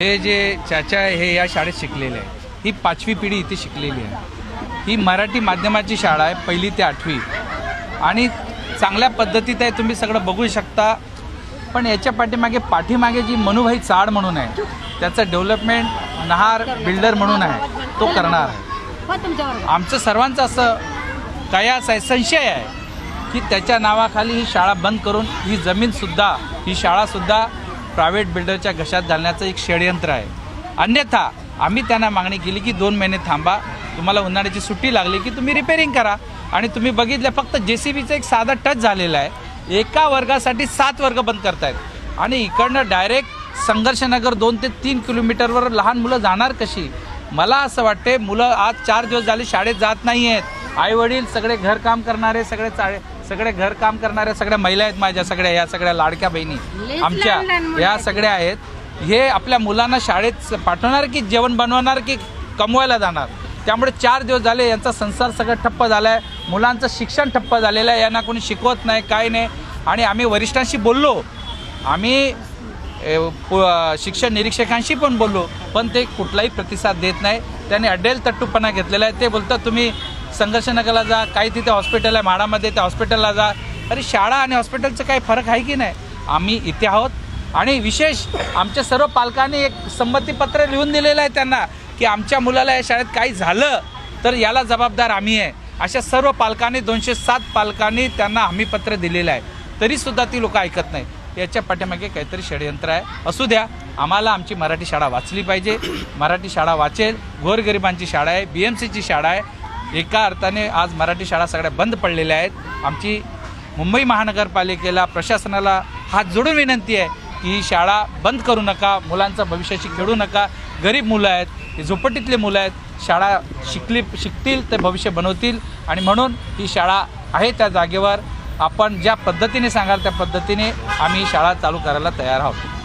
हे जे चाचा आहे हे या शाळेत शिकलेले आहे. ही पाचवी पिढी इथे शिकलेली आहे. ही मराठी माध्यमाची शाळा आहे पहिली ते आठवी. आणि चांगल्या पद्धतीत आहे तुम्ही सगळं बघू शकता. पण याच्या पाठीमागे पाठीमागे जी मनुभाई चाड म्हणून आहे त्याचं डेव्हलपमेंट नहार बिल्डर म्हणून आहे तो करणार आहे. आमचं सर्वांचं असं कयास आहे संशय आहे की त्याच्या नावाखाली ही शाळा बंद करून ही जमीनसुद्धा ही शाळासुद्धा प्रायव्हेट बिल्डरच्या घशात घालण्याचं एक षडयंत्र आहे. अन्यथा आम्ही त्यांना मागणी केली की दोन महिने थांबा. तुम्हाला उन्हाळ्याची सुट्टी लागली की तुम्ही रिपेरिंग करा. आणि तुम्ही बघितलं फक्त जे सी बीचं एक साधा टच झालेला आहे. एका वर्गासाठी सात वर्ग बंद करतायत. आणि इकडनं डायरेक्ट संघर्षनगर दोन ते तीन किलोमीटरवर लहान मुलं जाणार कशी? मला असं वाटते मुलं आज चार दिवस झाले शाळेत जात नाही आहेत आईवडील सगळे घरकाम करणारे सगळे चाळे सगळे घरकाम करणाऱ्या सगळ्या महिला आहेत माझ्या सगळ्या या सगळ्या लाडक्या बहिणी. आमच्या या. सगळ्या आहेत. हे आपल्या मुलांना शाळेत पाठवणार की जेवण बनवणार की कमवायला जाणार? त्यामुळे चार दिवस झाले यांचा संसार सगळं ठप्प झाला आहे मुलांचं शिक्षण ठप्प झालेलं आहे. यांना कोणी शिकवत नाही काय नाही. आणि आम्ही वरिष्ठांशी बोललो. आम्ही शिक्षण निरीक्षकांशी पण बोललो. पण ते कुठलाही प्रतिसाद देत नाही. त्यांनी अड्डेल तट्टूपणा घेतलेला आहे. ते बोलतात तुम्ही संघर्षनगरला जा काही तिथे हॉस्पिटल आहे म्हाडामध्ये त्या हॉस्पिटलला जा. अरे शाळा आणि हॉस्पिटलचं काही फरक आहे की नाही? आम्ही इथे आहोत. आणि विशेष आमच्या सर्व पालकांनी एक संमतीपत्र लिहून दिलेलं आहे त्यांना की आमच्या मुलाला या शाळेत काही झालं तर याला जबाबदार आम्ही आहे. अशा सर्व पालकांनी दोनशे सात पालकांनी त्यांना हमीपत्र दिलेलं आहे. तरीसुद्धा ती लोकं ऐकत नाही. याच्या पाठीमागे काहीतरी षडयंत्र आहे. असू द्या आम्हाला आमची मराठी शाळा वाचली पाहिजे. मराठी शाळा वाचेल. गोरगरिबांची शाळा आहे. बी एम सीची शाळा आहे. एका अर्थाने आज मराठी शाळा सगळ्या बंद पडलेल्या आहेत. आमची मुंबई महानगरपालिकेला प्रशासनाला हात जोडून विनंती आहे की ही शाळा बंद करू नका मुलांचं भविष्याशी खेळू नका. गरीब मुलं आहेत हे झोपटीतले मुलं आहेत शाळा शिकली शिकतील ते भविष्य बनवतील. आणि म्हणून ही शाळा आहे त्या जागेवर. आपण ज्या पद्धतीने सांगाल त्या पद्धतीने आम्ही शाळा चालू करायला तयार आहोत.